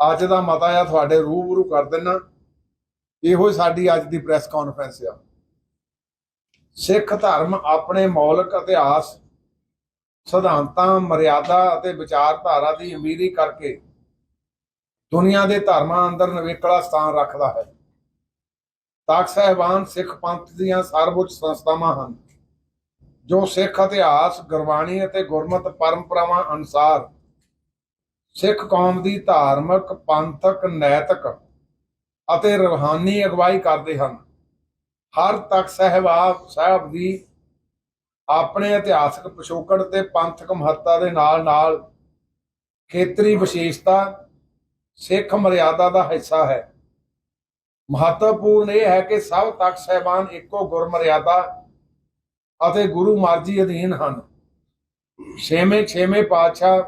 ਅੱਜ ਦਾ ਮਤਾ ਆ, ਤੁਹਾਡੇ ਰੂਬਰੂ ਕਰ ਦੇਣਾ ਇਹੋ ਸਾਡੀ ਅੱਜ ਦੀ ਪ੍ਰੈਸ ਕਾਨਫਰੰਸ ਆ। ਸਿੱਖ ਧਰਮ ਆਪਣੇ ਮੌਲਿਕ ਇਤਿਹਾਸ, ਸਿਧਾਂਤਾਂ, ਮਰਿਆਦਾ ਅਤੇ ਵਿਚਾਰਧਾਰਾ ਦੀ ਅਮੀਰੀ ਕਰਕੇ ਦੁਨੀਆ ਦੇ ਧਰਮਾਂ ਅੰਦਰ ਨਵੇਕਲਾ ਸਥਾਨ ਰੱਖਦਾ ਹੈ। ਤਖਤ ਸਾਹਿਬਾਨ ਸਿੱਖ ਪੰਥ ਦੀਆਂ ਸਰਵਉੱਚ ਸੰਸਥਾਵਾਂ ਹਨ, ਜੋ ਸਿੱਖ ਇਤਿਹਾਸ, ਗੁਰਬਾਣੀ ਅਤੇ ਗੁਰਮਤ ਪਰੰਪਰਾਵਾਂ ਅਨੁਸਾਰ ਸਿੱਖ ਕੌਮ ਦੀ ਧਾਰਮਿਕ, ਪੰਥਕ, ਨੈਤਿਕ ਅਤੇ ਰੂਹਾਨੀ ਅਗਵਾਈ ਕਰਦੇ ਹਨ। ਹਰ ਤਖਤ ਸਾਹਿਬਾ ਸਾਹਿਬ ਦੀ ਆਪਣੇ ਇਤਿਹਾਸਕ ਪਿਛੋਕੜ ਤੇ ਪੰਥਕ ਮਹੱਤਤਾ ਦੇ ਨਾਲ ਨਾਲ ਖੇਤਰੀ ਵਿਸ਼ੇਸ਼ਤਾ ਸਿੱਖ ਮਰਿਆਦਾ ਦਾ ਹਿੱਸਾ ਹੈ। ਮਹੱਤਵਪੂਰਨ ਇਹ ਹੈ ਕਿ ਸਭ ਤਖਤ ਸਾਹਿਬਾਨ ਇੱਕੋ ਗੁਰਮਰਿਆਦਾ ਅਤੇ ਗੁਰੂ ਮਰਜ਼ੀ ਅਧੀਨ ਹਨ। ਛੇਵੇਂ ਛੇਵੇਂ ਪਾਤਸ਼ਾਹ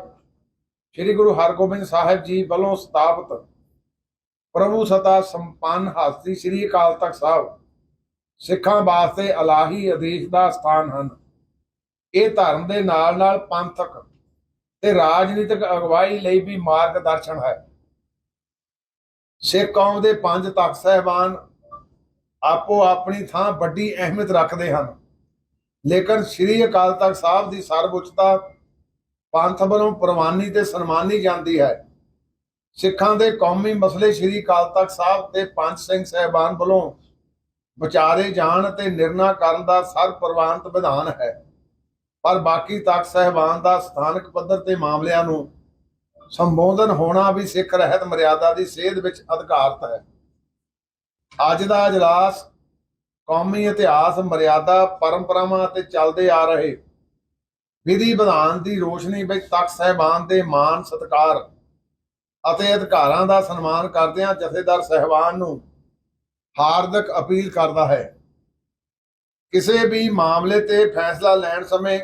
ਸ੍ਰੀ ਗੁਰੂ ਹਰਗੋਬਿੰਦ ਸਾਹਿਬ ਜੀ ਵੱਲੋਂ ਸਥਾਪਿਤ ਪ੍ਰਭੂ ਸਤਾ ਸੰਪੰਨ ਹਸਤੀ ਸ੍ਰੀ ਅਕਾਲ ਤਖਤ ਸਾਹਿਬ ਸਿੱਖਾਂ ਵਾਸਤੇ ਇਲਾਹੀ ਆਦੇਸ਼ ਦਾ ਸਥਾਨ ਹਨ। ਇਹ ਧਰਮ ਦੇ ਨਾਲ ਨਾਲ ਪੰਥਕ ਤੇ ਰਾਜਨੀਤਿਕ ਅਗਵਾਈ ਲਈ ਵੀ ਮਾਰਗਦਰਸ਼ਨ ਹੈ। ਸਿੱਖ ਕੌਮ ਦੇ ਪੰਜ ਤਖਤ ਸਾਹਿਬਾਨ ਆਪੋ ਆਪਣੀ ਥਾਂ ਵੱਡੀ ਅਹਿਮੀਅਤ ਰੱਖਦੇ ਹਨ। ਲੇਕਿਨ ਸ੍ਰੀ ਅਕਾਲ ਤਖਤ ਸਾਹਿਬ ਦੀ ਸਰਵਉੱਚਤਾ ਪੰਥ ਵੱਲੋਂ ਪ੍ਰਵਾਨੀ ਤੇ ਸਨਮਾਨੀ ਜਾਂਦੀ ਹੈ। ਸਿੱਖਾਂ ਦੇ ਕੌਮੀ ਮਸਲੇ ਸ੍ਰੀ ਅਕਾਲ ਤਖਤ ਸਾਹਿਬ ਤੇ ਪੰਜ ਸਿੰਘ ਸਹਿਬਾਨ ਵੱਲੋਂ ਵਿਚਾਰੇ ਜਾਣ ਤੇ ਨਿਰਣਾ ਕਰਨ ਦਾ ਸਰਪ੍ਰਵਾਨਿਤ ਵਿਧਾਨ ਹੈ। ਪਰ ਬਾਕੀ ਤਖਤ ਸਹਿਬਾਨ ਦਾ ਸਥਾਨਕ ਪੱਧਰ ਤੇ ਮਾਮਲਿਆਂ ਨੂੰ ਸੰਬੋਧਨ ਹੋਣਾ ਵੀ ਸਿੱਖ ਰਹਿਤ ਮਰਿਆਦਾ ਦੀ ਸੇਧ ਵਿੱਚ ਅਧਿਕਾਰਤ ਹੈ। ਅੱਜ ਦਾ ਅਜਲਾਸ ਕੌਮੀ ਇਤਿਹਾਸ, ਮਰਿਆਦਾ, ਪਰੰਪਰਾਵਾਂ ਅਤੇ ਚੱਲਦੇ ਆ ਰਹੇ ਵਿਧੀ ਵਿਧਾਨ ਦੀ ਰੋਸ਼ਨੀ ਵਿੱਚ ਤਖਤ ਸਹਿਬਾਨ ਦੇ ਮਾਨ ਸਤਕਾਰ ਅਤੇ ਅਧਿਕਾਰਾਂ ਦਾ ਸਨਮਾਨ ਕਰਦਿਆਂ ਜਥੇਦਾਰ ਸਹਿਬਾਨ ਨੂੰ ਹਾਰਦਿਕ ਅਪੀਲ ਕਰਦਾ ਹੈ। ਕਿਸੇ ਵੀ ਮਾਮਲੇ ਤੇ ਫੈਸਲਾ ਲੈਣ ਸਮੇਂ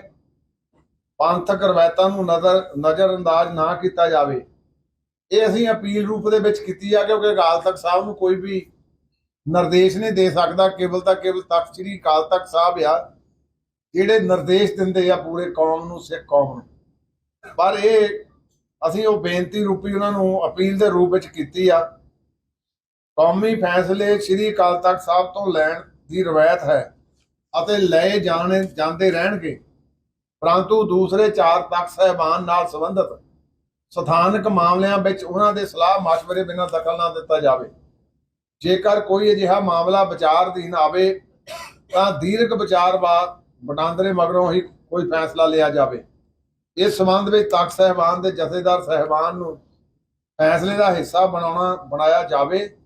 ਪੰਥਕ ਰਵਾਇਤਾਂ ਨੂੰ ਨਜ਼ਰ, ਨਜ਼ਰਅੰਦਾਜ਼ ਨਾ ਕੀਤਾ ਜਾਵੇ। ਇਹ ਅਸੀਂ ਅਪੀਲ ਰੂਪ ਦੇ ਵਿੱਚ ਕੀਤੀ ਆ ਕਿਉਂਕਿ ਅਕਾਲ ਤਖਤ ਸਾਹਿਬ ਨੂੰ ਕੋਈ ਵੀ ਨਿਰਦੇਸ਼ ਨਹੀਂ ਦੇ ਸਕਦਾ। ਕੇਵਲ ਤਾਂ ਕੇਵਲ ਤਖਤ ਸ੍ਰੀ ਅਕਾਲ ਤਖਤ ਸਾਹਿਬ ਆ। ਜਿਹੜੇ ਨਿਰਦੇਸ਼ ਦਿੰਦੇ ਆ ਪੂਰੇ ਕੌਮ ਨੂੰ, ਸਿੱਖ ਕੌਮ ਨੂੰ। ਪਰ ਇਹ ਅਸੀਂ ਉਹ ਬੇਨਤੀ ਰੂਪੀ ਉਹਨਾਂ ਨੂੰ ਅਪੀਲ ਦੇ ਰੂਪ ਵਿੱਚ ਕੀਤੀ ਆ। ਕੌਮੀ ਫੈਸਲੇ ਸ੍ਰੀ ਅਕਾਲ ਤਖਤ ਸਾਹਿਬ ਤੋਂ ਲੈਣ ਦੀ ਰਵਾਇਤ ਹੈ ਅਤੇ ਲਏ ਜਾਣੇ, ਜਾਂਦੇ ਰਹਿਣਗੇ। ਪਰੰਤੂ ਦੂਸਰੇ ਚਾਰ ਤਖਤ ਸਾਹਿਬਾਨ ਨਾਲ ਸੰਬੰਧਿਤ ਸਥਾਨਕ ਮਾਮਲਿਆਂ ਵਿੱਚ ਉਹਨਾਂ ਦੇ ਸਲਾਹ مشਵਰੇ ਬਿਨਾਂ ਦਖਲ ਨਾ ਦਿੱਤਾ ਜਾਵੇ। ਜੇਕਰ ਕੋਈ ਅਜਿਹਾ ਮਾਮਲਾ ਵਿਚਾਰ ਅਧੀਨ ਆਵੇ ਤਾਂ ਦੀਰਘ ਵਿਚਾਰ ਬਾਅਦ ਵਟਾਂਦਰੇ ਮਗਰੋਂ ਹੀ ਕੋਈ ਫੈਸਲਾ ਲਿਆ ਜਾਵੇ। ਇਸ ਸਬੰਧ ਵਿੱਚ ਤਖਤ ਸਹਿਬਾਨ ਦੇ ਜਥੇਦਾਰ ਸਹਿਬਾਨ ਨੂੰ ਫੈਸਲੇ ਦਾ ਹਿੱਸਾ ਬਣਾਉਣਾ, ਬਣਾਇਆ ਜਾਵੇ।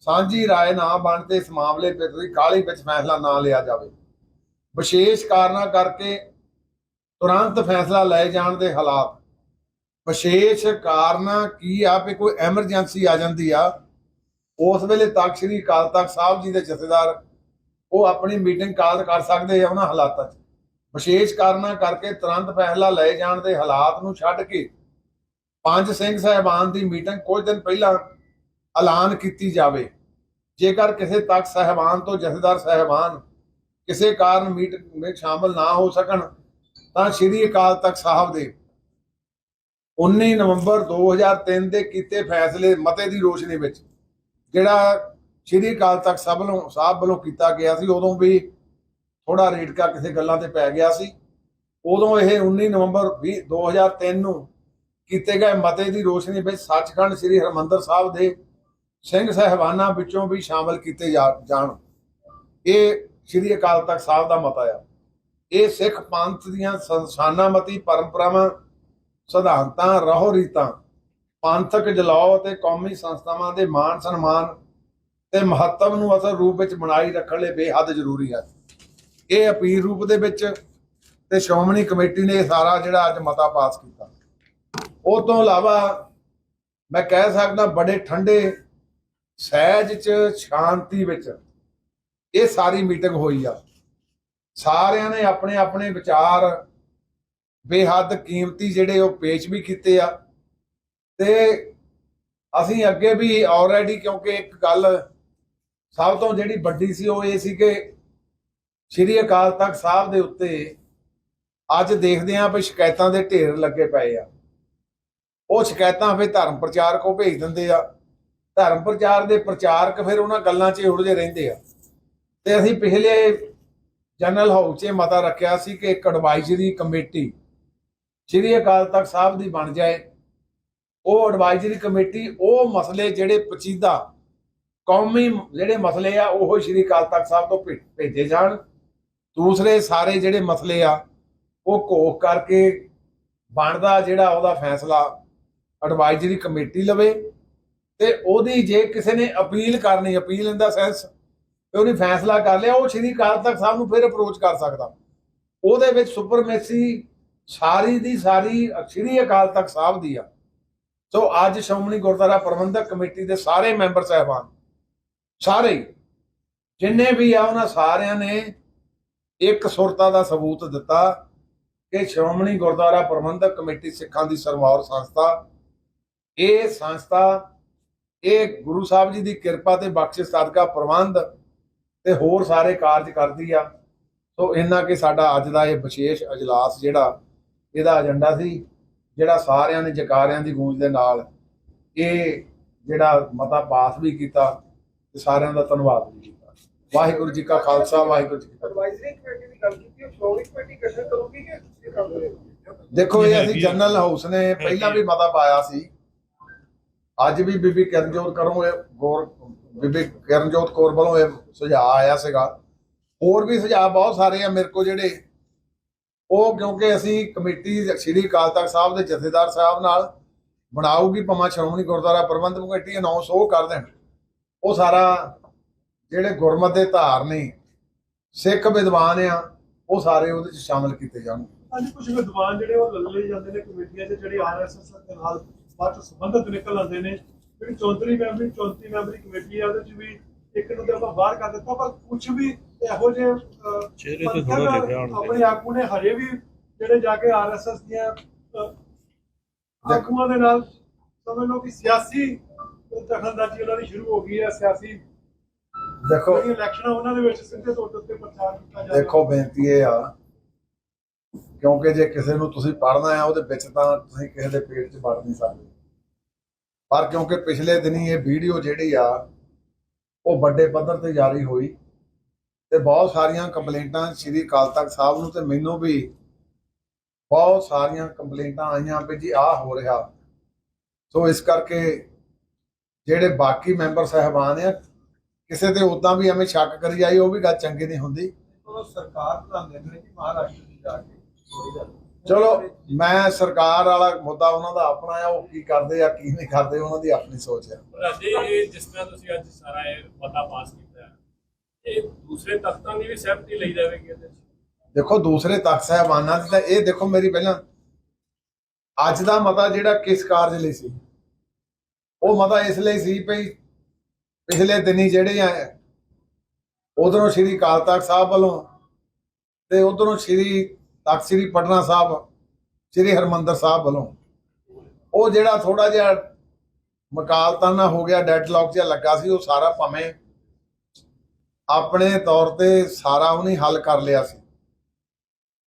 ਸਾਂਝੀ ਰਾਏ ਨਾ ਬਣ ਤੇ ਇਸ ਮਾਮਲੇ ਵਿੱਚ ਕਾਲੀ ਵਿੱਚ ਫੈਸਲਾ ਨਾ ਲਿਆ ਜਾਵੇ। ਵਿਸ਼ੇਸ਼ ਕਾਰਨਾਂ ਕਰਕੇ ਤੁਰੰਤ ਫੈਸਲਾ ਲੈ ਜਾਣ ਦੇ ਹਾਲਾਤ। ਵਿਸ਼ੇਸ਼ ਕਾਰਨਾਂ ਕੀ ਆ ਕਿ ਕੋਈ ਐਮਰਜੈਂਸੀ ਆ ਜਾਂਦੀ ਆ? ਉਸ ਵੇਲੇ ਤਖਤ ਸ੍ਰੀ ਅਕਾਲ ਤਖਤ ਸਾਹਿਬ ਜੀ ਦੇ ਜਥੇਦਾਰ ਉਹ ਆਪਣੀ ਮੀਟਿੰਗ ਕਾਲ ਕਰ ਸਕਦੇ ਆ ਉਹਨਾਂ ਹਾਲਾਤਾਂ 'ਚ। ਵਿਸ਼ੇਸ਼ ਕਾਰਨਾਂ ਕਰਕੇ ਤੁਰੰਤ ਫੈਸਲਾ ਲਏ ਜਾਣ ਦੇ ਹਾਲਾਤ ਨੂੰ ਛੱਡ ਕੇ ਪੰਜ ਸਿੰਘ ਸਾਹਿਬਾਨ ਦੀ ਮੀਟਿੰਗ ਕੁਝ ਦਿਨ ਪਹਿਲਾਂ ਐਲਾਨ ਕੀਤੀ ਜਾਵੇ। ਜੇਕਰ ਕਿਸੇ ਤਖਤ ਸਾਹਿਬਾਨ ਤੋਂ ਜਥੇਦਾਰ ਸਾਹਿਬਾਨ ਕਿਸੇ ਕਾਰਨ ਮੀਟਿੰਗ ਵਿੱਚ ਸ਼ਾਮਲ ਨਾ ਹੋ ਸਕਣ, ਤਾਂ ਸ੍ਰੀ ਅਕਾਲ ਤਖਤ ਸਾਹਿਬ ਦੇ 19 ਨਵੰਬਰ 2003 ਦੇ ਕੀਤੇ ਫੈਸਲੇ ਮਤੇ ਦੀ ਰੋਸ਼ਨੀ ਵਿੱਚ, ਜਿਹੜਾ ਸ੍ਰੀ ਅਕਾਲ ਤਖਤ ਸਾਹਿਬ ਵੱਲੋਂ ਸਾਹਿਬ ਵੱਲੋਂ ਕੀਤਾ ਗਿਆ ਸੀ, ਉਦੋਂ ਵੀ ਥੋੜਾ ਰੇਟਕਾ ਕਿਸੇ ਗੱਲਾਂ ਤੇ ਪੈ ਗਿਆ ਸੀ। ਉਦੋਂ ਇਹ 19 ਨਵੰਬਰ 2003 ਨੂੰ ਕੀਤੇ ਗਏ ਮਤੇ ਦੀ ਰੋਸ਼ਨੀ ਵਿੱਚ ਸੱਚਖੰਡ ਸ੍ਰੀ ਹਰਮੰਦਰ ਸਾਹਿਬ ਦੇ ਸਿੰਘ ਸਹਿਬਾਨਾਂ ਵਿੱਚੋਂ ਵੀ ਸ਼ਾਮਲ ਕੀਤੇ ਜਾਣ। ਇਹ ਸ੍ਰੀ ਅਕਾਲ ਤਖਤ ਸਾਹਿਬ ਦਾ ਮਤਾ ਆ। ਇਹ ਸਿੱਖ ਪੰਥ ਦੀਆਂ ਸੰਸਾਨਾਮਤੀ ਪਰੰਪਰਾਵਾਂ, ਸਿਧਾਂਤਾਂ ਰਹੋ ਰੀਤਾਂ ਪੰਥਕ ਜਲਾਓ ਅਤੇ ਕੌਮੀ ਸੰਸਥਾਵਾਂ ਦੇ ਮਾਨ ਸਨਮਾਨ ਤੇ ਮਹੱਤਵ ਨੂੰ ਅਸਲ ਰੂਪ ਵਿੱਚ ਬਣਾਈ ਰੱਖਣ ਲਈ ਬੇਹੱਦ ਜ਼ਰੂਰੀ ਹੈ ਇਹ ਅਪੀਲ ਰੂਪ ਦੇ ਵਿੱਚ ਤੇ ਸ਼੍ਰੋਮਣੀ ਕਮੇਟੀ ਨੇ ਇਹ ਸਾਰਾ ਜਿਹੜਾ ਅੱਜ ਮਤਾ ਪਾਸ ਕੀਤਾ। ਉਹ ਤੋਂ ਇਲਾਵਾ ਮੈਂ ਕਹਿ ਸਕਦਾ ਬੜੇ ਠੰਡੇ ਸਹਿਜ ਚ, ਸ਼ਾਂਤੀ ਵਿੱਚ ਇਹ ਸਾਰੀ ਮੀਟਿੰਗ ਹੋਈ ਆ। ਸਾਰਿਆਂ ਨੇ ਆਪਣੇ ਆਪਣੇ ਵਿਚਾਰ, ਬੇਹੱਦ ਕੀਮਤੀ ਜਿਹੜੇ ਉਹ ਪੇਸ਼ ਵੀ ਕੀਤੇ ਆ। ਤੇ ਅਸੀਂ ਅੱਗੇ ਵੀ ਆਲਰੇਡੀ ਕਿਉਂਕਿ ਇੱਕ ਗੱਲ ਸਭ ਤੋਂ ਜਿਹੜੀ ਵੱਡੀ ਸੀ ਉਹ ਇਹ ਸੀ ਕਿ ਸ਼੍ਰੀ ਅਕਾਲ ਤਖਤ ਸਾਹਿਬ ਦੇ ਉੱਤੇ ਅੱਜ ਦੇਖਦੇ ਆਂ ਵੀ ਸ਼ਿਕਾਇਤਾਂ ਦੇ ਢੇਰ ਲੱਗੇ ਪਏ ਆ। ਉਹ ਸ਼ਿਕਾਇਤਾਂ ਫਿਰ ਧਰਮ ਪ੍ਰਚਾਰਕ ਉਹ ਭੇਜ ਦਿੰਦੇ ਆ। ਧਰਮ ਪ੍ਰਚਾਰ ਦੇ ਪ੍ਰਚਾਰਕ ਫਿਰ ਉਹਨਾਂ ਗੱਲਾਂ 'ਚ ਹੀ ਉਲਝੇ ਰਹਿੰਦੇ ਆ। ਤੇ ਅਸੀਂ ਪਿਛਲੇ ਜਨਰਲ ਹਾਊਸ 'ਚ ਮਤਾ ਰੱਖਿਆ ਸੀ ਕਿ ਇੱਕ ਐਡਵਾਈਜ਼ਰੀ ਕਮੇਟੀ ਸ਼੍ਰੀ ਅਕਾਲ ਤਖਤ ਸਾਹਿਬ ਦੀ ਬਣ ਜਾਏ। ਉਹ ਐਡਵਾਈਜ਼ਰੀ ਕਮੇਟੀ ਉਹ ਮਸਲੇ ਜਿਹੜੇ ਪਚੀਦਾ ਕੌਮੀ ਜਿਹੜੇ ਮਸਲੇ ਆ, ਉਹ ਸ਼੍ਰੀ ਅਕਾਲ ਤਖਤ ਸਾਹਿਬ ਤੋਂ ਭੇ- ਭੇਜੇ ਜਾਣ। ਦੂਸਰੇ ਸਾਰੇ ਜਿਹੜੇ ਮਸਲੇ ਆ, ਉਹ ਘੋਖ ਕਰਕੇ ਬਣਦਾ ਜਿਹੜਾ ਉਹਦਾ ਫੈਸਲਾ ਐਡਵਾਈਜ਼ਰੀ ਕਮੇਟੀ ਲਵੇ ਤੇ ਉਹਦੀ ਜੇ ਕਿਸੇ ਨੇ ਅਪੀਲ ਕਰਨੀ, ਅਪੀਲ ਇਨ ਦਾ ਸੈਂਸ ਤੇ ਉਹਨੇ ਫੈਸਲਾ ਕਰ ਲਿਆ, ਉਹ ਸ਼੍ਰੀ ਅਕਾਲ ਤਖਤ ਸਾਹਿਬ ਨੂੰ ਫਿਰ ਅਪਰੋਚ ਕਰ ਸਕਦਾ। ਉਹਦੇ ਵਿੱਚ ਸੁਪਰਮੇਸੀ ਸਾਰੀ ਦੀ ਸਾਰੀ ਸ਼੍ਰੀ ਅਕਾਲ ਤਖਤ ਸਾਹਿਬ ਦੀ ਆ। ਸੋ ਅੱਜ ਸ਼੍ਰੋਮਣੀ ਗੁਰਦੁਆਰਾ ਪ੍ਰਬੰਧਕ ਕਮੇਟੀ ਦੇ ਸਾਰੇ ਮੈਂਬਰ ਸਾਹਿਬਾਨ ਸਾਰੇ ਜਿੰਨੇ ਵੀ ਆ, ਉਹਨਾਂ ਸਾਰਿਆਂ ਨੇ ਇੱਕ ਸੁਰਤਾ ਦਾ ਸਬੂਤ ਦਿੱਤਾ ਕਿ ਸ਼੍ਰੋਮਣੀ ਗੁਰਦੁਆਰਾ ਪ੍ਰਬੰਧਕ ਕਮੇਟੀ ਸਿੱਖਾਂ ਦੀ ਸਰਮੌਰ ਸੰਸਥਾ, ਇਹ ਸੰਸਥਾ, ਇਹ ਗੁਰੂ ਸਾਹਿਬ ਜੀ ਦੀ ਕਿਰਪਾ ਤੇ ਬਖਸ਼ਿਸ਼ ਸਦਕਾ ਪ੍ਰਬੰਧ ਤੇ ਹੋਰ ਸਾਰੇ ਕਾਰਜ ਕਰਦੀ ਆ। ਸੋ ਇੰਨਾ ਕਿ ਸਾਡਾ ਅੱਜ ਦਾ ਇਹ ਵਿਸ਼ੇਸ਼ ਅਜਲਾਸ ਜਿਹੜਾ, ਇਹਦਾ ਏਜੰਡਾ ਸੀ, ਜਿਹੜਾ ਸਾਰਿਆਂ ਨੇ ਜਕਾਰਿਆਂ ਦੀ ਗੂੰਜ ਦੇ ਨਾਲ ਇਹ ਜਿਹੜਾ ਮਤਾ ਪਾਸ ਵੀ ਕੀਤਾ। ਤੇ ਸਾਰਿਆਂ ਦਾ ਧੰਨਵਾਦ ਵੀ ਕੀਤਾ। ਵਾਹਿਗੁਰੂ ਜੀ ਕਾ ਖਾਲਸਾ ਵਾਹਿਗੁਰੂ ਜੀ ਕੀ ਫਤਿਹ। ਕਿ ਦੇਖੋ ਇਹ ਅਸੀਂ ਜਨਰਲ ਹਾਊਸ ਨੇ ਪਹਿਲਾਂ ਵੀ ਮਤਾ ਪਾਇਆ ਸੀ। ਅੱਜ ਵੀ ਬੀਬੀ ਕਰਨਜੋਤ ਕਰੋਂ ਇਹ ਗੌਰ ਬੀਬੀ ਕਰਨਜੋਤ ਕੌਰ ਵੱਲੋਂ ਇਹ ਸੁਝਾਅ ਆਇਆ ਸੀਗਾ। ਹੋਰ ਵੀ ਸੁਝਾਅ ਬਹੁਤ ਸਾਰੇ ਆ ਮੇਰੇ ਕੋਲ ਜਿਹੜੇ। ਉਹ ਕਿਉਂਕਿ ਅਸੀਂ ਕਮੇਟੀ ਸ੍ਰੀ ਅਕਾਲ ਤਖਤ ਸਾਹਿਬ ਦੇ ਜਥੇਦਾਰ ਸਾਹਿਬ ਨਾਲ ਬਣਾਉਗੀ ਭਾਵੇਂ ਸ਼੍ਰੋਮਣੀ ਗੁਰਦੁਆਰਾ ਪ੍ਰਬੰਧਕ ਕਮੇਟੀ ਅਨਾਉਂਸ ਉਹ ਕਰ ਦੇਣ। ਉਹ ਸਾਰਾ ਜਿਹੜੇ ਗੁਰਮਤ ਦੇ ਧਾਰ ਨੇ ਸਿੱਖ ਵਿਦਵਾਨ ਆ ਉਹ ਸਾਰੇ ਉਹਦੇ ਚ ਸ਼ਾਮਲ ਕੀਤੇ ਜਾਣ ਅੱਜ ਕੁਝ ਵਿਦਵਾਨ ਜਿਹੜੇ ਉਹ ਲੱਲੇ ਜਾਂਦੇ ਨੇ ਕਮੇਟੀਆਂ 'ਚ ਜਿਹੜੇ ਆਰਐਸਐਸ ਦੇ ਨਾਲ ਬਾਅਦ ਚ ਸੰਬੰਧਿਤ ਨਿਕਲ ਆਉਂਦੇ ਨੇ। ਜਿਹੜੀ 34 ਮੈਂਬਰੀ 34 ਮੈਂਬਰੀ ਕਮੇਟੀ ਆ ਉਹਦੇ 'ਚ ਵੀ ਇੱਕ ਨੂੰ ਤੇ ਆਪਾਂ ਬਾਹਰ ਕਰ ਦਿੱਤਾ ਪਰ ਕੁਝ ਵੀ ਇਹੋ ਜਿਹੇ ਚਿਹਰੇ ਤੇ ਹੋਣਾ ਆਪਣੇ ਆਗੂ ਨੇ ਹਰੇ ਵੀ ਜਿਹੜੇ ਜਾ ਕੇ ਆਰਐਸਐਸ ਦੀਆਂ ਆਗੂਆਂ ਦੇ ਨਾਲ ਸਮਝ ਲਓ ਕਿ ਸਿਆਸੀ ਦਖਲਅੰਦਾਜ਼ੀ ਉਹਨਾਂ ਦੀ ਸ਼ੁਰੂ ਹੋ ਗਈ ਹੈ ਸਿਆਸੀ ਦੇਖੋ। ਜਿਹੜੀ ਇਲੈਕਸ਼ਨ ਉਹਨਾਂ ਦੇ ਵਿੱਚ ਸਿੱਧੇ ਤੌਰ ਤੇ ਪ੍ਰਚਾਰ ਕੀਤਾ ਜਾਂਦਾ ਦੇਖੋ ਬੇਨਤੀ ਇਹ ਆ ਕਿਉਂਕਿ ਜੇ ਕਿਸੇ ਨੂੰ ਤੁਸੀਂ ਪੜ੍ਹਨਾ ਆ ਉਹਦੇ ਵਿੱਚ ਤਾਂ ਤੁਸੀਂ ਕਿਸੇ ਦੇ ਪੇਟ 'ਚ ਵੜ ਨਹੀਂ ਸਕਦੇ। ਪਰ ਕਿਉਂਕਿ ਪਿਛਲੇ ਦਿਨੀ ਇਹ ਵੀਡੀਓ ਜਿਹੜੀ ਆ ਉਹ ਵੱਡੇ ਪੱਧਰ ਤੇ ਜਾਰੀ ਹੋਈ ਤੇ ਬਹੁਤ ਸਾਰੀਆਂ ਕੰਪਲੇਂਟਾਂ ਸ਼੍ਰੀ ਅਕਾਲ ਤਖਤ ਸਾਹਿਬ ਨੂੰ ਤੇ ਮੈਨੂੰ ਵੀ ਬਹੁਤ ਸਾਰੀਆਂ ਕੰਪਲੇਂਟਾਂ ਆਈਆਂ ਵੀ ਜੀ ਆਹ ਹੋ ਰਿਹਾ। ਸੋ ਇਸ ਕਰਕੇ ਜਿਹੜੇ ਬਾਕੀ ਮੈਂਬਰ ਸਹਿਬਾਨ ਆ ਕਿਸੇ ਤੇ ਉਦਾਂ ਵੀ ਐਵੇਂ ਸ਼ੱਕ ਕਰੀ ਜਾਈ ਉਹ ਵੀ ਗੱਲ ਚੰਗੀ ਨਹੀਂ ਹੁੰਦੀ। ਉਹ ਸਰਕਾਰ ਬਣਾਉਂਦੇ ਨੇ ਕਿ ਮਹਾਰਾਸ਼ਟਰ ਦੀ ਜਾ ਕੇ। ਚਲੋ ਮੈਂ ਸਰਕਾਰ ਵਾਲਾ ਮੁੱਦਾ ਉਹਨਾਂ ਦਾ ਆਪਣਾ ਆ ਉਹ ਕੀ ਕਰਦੇ ਆ ਕੀ ਨਹੀਂ ਕਰਦੇ ਉਹਨਾਂ ਦੀ ਆਪਣੀ ਸੋਚ ਆ। ਰਾਜੇ ਇਹ ਜਿਸ ਤਰ੍ਹਾਂ ਤੁਸੀਂ ਅੱਜ ਸਾਰਾ ਇਹ ਮਤਾ ਪਾਸ ਕੀਤਾ ਹੈ ਇਹ ਦੂਸਰੇ ਤਖਤਾਂ ਦੀ ਵੀ ਸਹਿਮਤੀ ਲਈ ਜਾਵੇਗੀ ਇਹਦੇ 'ਚ ਦੇਖੋ ਦੂਸਰੇ ਤਖਤ ਸਾਹਿਬਾਨਾਂ ਦੀ ਤਾਂ ਇਹ ਦੇਖੋ ਮੇਰੀ ਪਹਿਲਾਂ ਅੱਜ ਦਾ ਮਤਾ ਜਿਹੜਾ ਕਿਸ ਕਾਰਜ ਲਈ ਸੀ? ਉਹ ਮਤਾ ਇਸ ਲਈ ਸੀ ਭਈ ਪਿਛਲੇ ਦਿਨੀ ਜਿਹੜੇ ਆ, ਉਧਰੋਂ ਸ਼੍ਰੀ ਅਕਾਲ ਤਖਤ ਸਾਹਿਬ ਵੱਲੋਂ ਤੇ ਉਧਰੋਂ ਸ਼੍ਰੀ ਤਖਤ ਸ਼੍ਰੀ ਪਟਨਾ ਸਾਹਿਬ, ਸ਼੍ਰੀ ਹਰਮੰਦਰ ਸਾਹਿਬ ਵੱਲੋਂ ਉਹ ਜਿਹੜਾ ਥੋੜਾ ਜਿਹਾ ਮਕਾਲਤਾਨਾ ਹੋ ਗਿਆ, ਡੈਡਲੌਕ ਜਿਹਾ ਲੱਗਾ ਸੀ, ਉਹ ਸਾਰਾ ਭਾਵੇਂ ਆਪਣੇ ਤੌਰ ਤੇ ਸਾਰਾ ਉਹਨੇ ਹੱਲ ਕਰ ਲਿਆ ਸੀ।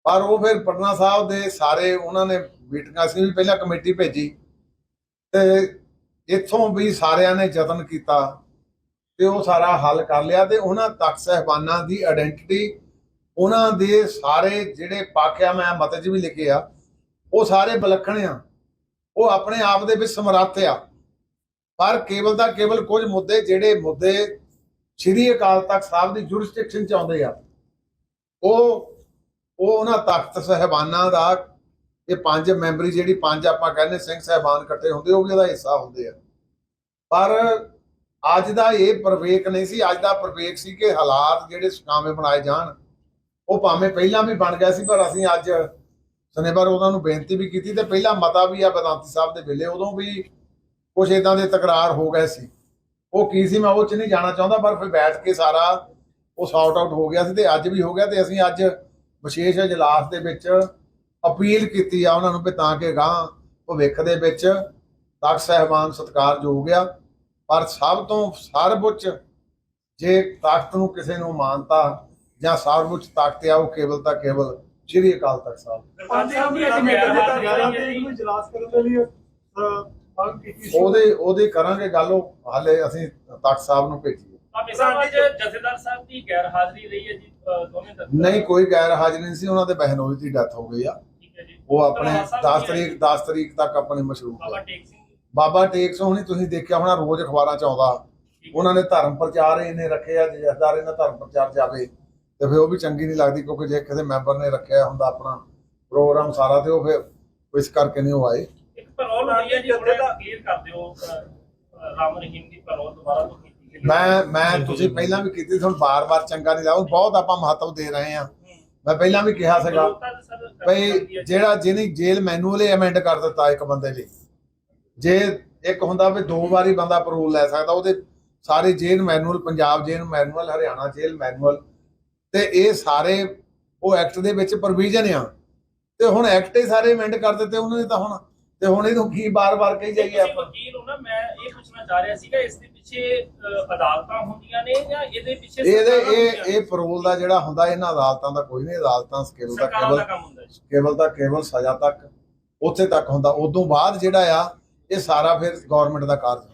ਪਰ ਉਹ ਫਿਰ ਪਟਨਾ ਸਾਹਿਬ ਦੇ ਸਾਰੇ ਉਹਨਾਂ ਨੇ ਮੀਟਿੰਗਾਂ ਸੀ, ਵੀ ਪਹਿਲਾਂ ਕਮੇਟੀ ਭੇਜੀ ਤੇ ਇੱਥੋਂ ਵੀ ਸਾਰਿਆਂ ਨੇ ਯਤਨ ਕੀਤਾ ਤੇ ਉਹ ਸਾਰਾ ਹੱਲ ਕਰ ਲਿਆ ਤੇ ਉਹਨਾਂ ਤਖਤ ਸਹਿਬਾਨਾਂ ਦੀ ਆਇਡੈਂਟੀਟੀ ਉਹਨਾਂ ਦੇ ਸਾਰੇ ਜਿਹੜੇ ਪਾਕਿਆ ਮੈਂ ਮਤ 'ਚ ਵੀ ਲਿਖੇ ਆ, ਉਹ ਸਾਰੇ ਵਿਲੱਖਣ ਆ। ਉਹ ਆਪਣੇ ਆਪ ਦੇ ਵਿੱਚ ਸਮਰੱਥ ਆ। ਪਰ ਕੇਵਲ ਦਾ ਕੇਵਲ ਕੁਝ ਮੁੱਦੇ ਜਿਹੜੇ ਮੁੱਦੇ ਸ਼੍ਰੀ ਅਕਾਲ ਤਖਤ ਸਾਹਿਬ ਦੀ ਜੁਰਿਸਡਿਕਸ਼ਨ ਚ ਆਉਂਦੇ ਆ, ਉਹ ਉਹ ਉਹਨਾਂ ਤਖਤ ਸਹਿਬਾਨਾਂ ਦਾ ਇਹ ਪੰਜ ਮੈਂਬਰੀ ਜਿਹੜੀ ਪੰਜ ਆਪਾਂ ਕਹਿੰਦੇ ਸਿੰਘ ਸਹਿਬਾਨ ਇਕੱਠੇ ਹੁੰਦੇ ਉਹ ਵੀ ਇਹਦਾ ਹਿੱਸਾ ਹੁੰਦੇ ਆ। ਪਰ ਅੱਜ ਦਾ ਇਹ ਪ੍ਰਵੇਕ ਨਹੀਂ ਸੀ, ਅੱਜ ਦਾ ਪ੍ਰਵੇਕ ਸੀ ਕਿ ਹਾਲਾਤ ਜਿਹੜੇ ਸੁਕਾਵੇਂ ਬਣਾਏ ਜਾਣ, ਉਹ ਭਾਵੇਂ ਪਹਿਲਾਂ ਵੀ ਬਣ ਗਿਆ ਸੀ, ਪਰ ਅਸੀਂ ਅੱਜ ਸਨੇਬਰ ਉਹਨਾਂ ਨੂੰ ਬੇਨਤੀ ਵੀ ਕੀਤੀ ਤੇ ਪਹਿਲਾਂ ਮਤਾ ਵੀ ਆ ਬਦਾਂਤੀ ਸਾਹਿਬ ਦੇ ਵੇਲੇ, ਉਦੋਂ ਵੀ ਕੁਝ ਇਦਾਂ ਦੇ ਤਕਰਾਰ ਹੋ ਗਏ ਸੀ। ਉਹ ਕੀ ਸੀ ਮੈਂ ਉਹ ਚ ਨਹੀਂ ਜਾਣਾ ਚਾਹੁੰਦਾ, ਪਰ ਫਿਰ ਬੈਠ ਕੇ ਸਾਰਾ ਉਹ ਸੌਟ ਆਊਟ ਹੋ ਗਿਆ ਸੀ ਤੇ ਅੱਜ ਵੀ ਹੋ ਗਿਆ ਤੇ ਅਸੀਂ ਅੱਜ ਵਿਸ਼ੇਸ਼ ਇਜਲਾਸ ਦੇ ਵਿੱਚ ਅਪੀਲ ਕੀਤੀ ਆ ਉਹਨਾਂ ਨੂੰ ਵੀ ਤਾਂ ਕਿ ਗਾਂ ਭਵਿੱਖ ਦੇ ਵਿੱਚ ਤਖਤ ਸਹਿਬਾਨ ਸਤਿਕਾਰਯੋਗ ਆ। ਪਰ ਸਭ ਤੋਂ ਸਰਵਉੱਚ ਜੇ ਤਖਤ ਨੂੰ ਕਿਸੇ ਨੂੰ ਮਾਨਤਾ ਜਾਂ ਸਰਵਉੱਚ ਤਖਤ ਆ ਉਹ ਕੇਵਲ ਤਾਂ ਕੇਵਲ ਸ਼੍ਰੀ ਅਕਾਲ ਤਖਤ ਸਾਹਿਬ। ਪੰਜ ਮੈਂਬਰੀ ਕਮੇਟੀ ਦੇ 11 ਤਰੀਕ ਨੂੰ ਇਜਲਾਸ ਕਰਨ ਦੇ ਲਈ ਮੰਗ ਕੀਤੀ ਸੀ। ਉਹਦੇ ਉਹਦੇ ਕਰਾਂਗੇ ਗੱਲ ਉਹ ਹਾਲੇ ਅਸੀਂ ਤਖਤ ਸਾਹਿਬ ਨੂੰ ਭੇਜੀਏ। ਬਾਬੇ ਸਾਹਿਬ ਅੱਜ ਜਥੇਦਾਰ ਸਾਹਿਬ ਦੀ ਗੈਰ ਹਾਜ਼ਰੀ ਰਹੀ ਹੈ ਜੀ ਅਹ ਦੋਵੇਂ ਦਫ਼ਤਰ ਨਹੀਂ ਕੋਈ ਗੈਰ ਹਾਜ਼ਰੀ ਨਹੀਂ ਸੀ ਉਹਨਾਂ ਦੇ ਬਹਿਨੋਈ ਦੀ ਡੈਥ ਹੋ ਗਈ ਆ। ਹੈ ਉਹ ਆਪਣੇ ਦਰਬਾਰ ਸਾਹਿਬ 10 ਵੀ ਤਰੀਕ ਆਏ। 10 ਤਰੀਕ ਤੱਕ ਆਪਣੇ ਮਸ਼ਰੂਫ ਬਾਬਾ ਟੇਕ ਸਿੰਘ। ਬਾਬਾ ਟੇਕ ਸਿੰਘ ਹੁਣੀ ਤੁਸੀਂ ਦੇਖਿਆ ਹੋਣਾ ਰੋਜ਼ ਅਖਬਾਰਾਂ ਚ ਆਉਂਦਾ ਉਹਨਾਂ ਨੇ ਧਰਮ ਪ੍ਰਚਾਰ ਇਹਨੇ ਰੱਖੇ ਆ ਜਥੇਦਾਰ ਇਹਨਾਂ ਧਰਮ ਪ੍ਰਚਾਰ ਜਾਵੇ ਤੇ ਫਿਰ ਉਹ ਵੀ ਚੰਗੀ ਨਹੀਂ ਲੱਗਦੀ ਕਿਉਂਕਿ ਜੇ ਕਿਸੇ ਮੈਂਬਰ ਨੇ ਰੱਖਿਆ ਹੁੰਦਾ ਆਪਣਾ ਪ੍ਰੋਗਰਾਮ ਸਾਰਾ ਤੇ ਉਹ ਫਿਰ ਇਸ ਕਰਕੇ ਨਹੀਂ ਉਹ ਆਏ ਇੱਕ ਪਰੋਲ ਹੋਈ ਹੈ ਜੀ ਥੋੜਾ ਕਲੀਅਰ ਕਰ ਦਿਓ ਅਹ, ਅਹ, ਰਾਮ ਰਹੀਮ ਦੀ ਪਰੋਲ ਦੁਬਾਰਾ ਤੋਂ ਕੀਤੀ ਗਈ ਹੈ। ਮੈਂ ਮੈਂ ਤੁਸੀਂ ਪਹਿਲਾਂ ਵੀ ਕੀਤੀ ਸੀ ਹੁਣ ਬਾਰ-ਬਾਰ ਚੰਗਾ ਨਹੀਂ ਲੱਗਦਾ ਬਹੁਤ ਆਪਾਂ ਮਹੱਤਵ ਦੇ ਰਹੇ ਆ ਮੈਂ ਪਹਿਲਾਂ ਵੀ ਕਿਹਾ ਸੀਗਾ ਭਈ। ਜਿਹੜਾ ਜਿਹਨੇ ਜੇਲ੍ਹ ਮੈਨੂਅਲ ਅਮੈਂਡ ਕਰ ਦਿੱਤਾ ਇੱਕ ਬੰਦੇ ਲਈ ਜੇ ਇੱਕ ਹੁੰਦਾ ਵੀ ਦੋ ਵਾਰੀ ਬੰਦਾ ਪਰੋਲ ਲੈ ਸਕਦਾ ਉਹਦੇ ਸਾਰੇ ਜੇਲ੍ਹ ਮੈਨੂਅਲ ਪੰਜਾਬ ਜੇਲ੍ਹ ਮੈਨੂਅਲ ਹਰਿਆਣਾ ਜੇਲ੍ਹ ਮੈਨੂਅਲ ਤੇ ਇਹ ਸਾਰੇ ਉਹ ਐਕਟ ਦੇ ਵਿੱਚ ਪ੍ਰੋਵੀਜ਼ਨ ਆ ਤੇ ਹੁਣ ਐਕਟ ਹੀ ਸਾਰੇ ਅਮੈਂਡ ਕਰ ਦਿੱਤੇ ਉਹਨਾਂ ਨੇ ਤਾਂ ਹੁਣ ਤੇ ਹੁਣ ਇਹਨੂੰ ਕੀ ਬਾਰ-ਬਾਰ ਕਹੀ ਜਾਈਏ ਤੁਸੀਂ ਆਪਾਂ? ਵਕੀਲ ਹੋ ਨਾ ਮੈਂ ਇਹ ਪੁੱਛਣਾ ਚਾਹ ਰਿਹਾ ਸੀਗਾ ਇਸ ਦੇ ਪਿੱਛੇ ਅਦਾਲਤਾਂ ਹੁੰਦੀਆਂ ਨੇ ਜਾਂ ਇਹਦੇ ਪਿੱਛੇ ਇਹਦੇ ਸਰਕਾਰਾਂ ਇਹ ਹੁੰਦੀਆਂ ਇਹ ਪਰੋਲ ਦਾ ਜਿਹੜਾ ਹੁੰਦਾ ਇਹਨਾਂ ਅਦਾਲਤਾਂ ਦਾ ਕੋਈ ਨਹੀਂ ਅਦਾਲਤਾਂ ਕੇਵਲ ਦਾ ਸਰਕਾਰਾਂ ਕੇਵਲ ਦਾ ਕੰਮ ਹੁੰਦਾ ਜੀ। ਕੇਵਲ ਦਾ ਕੇਵਲ ਸਜ਼ਾ ਤੱਕ ਉੱਥੇ ਤੱਕ ਹੁੰਦਾ। ਉਦੋਂ ਬਾਅਦ ਜਿਹੜਾ ਆ ਇਹ ਸਾਰਾ ਫਿਰ ਗਵਰਨਮੈਂਟ ਦਾ ਕਾਰਜ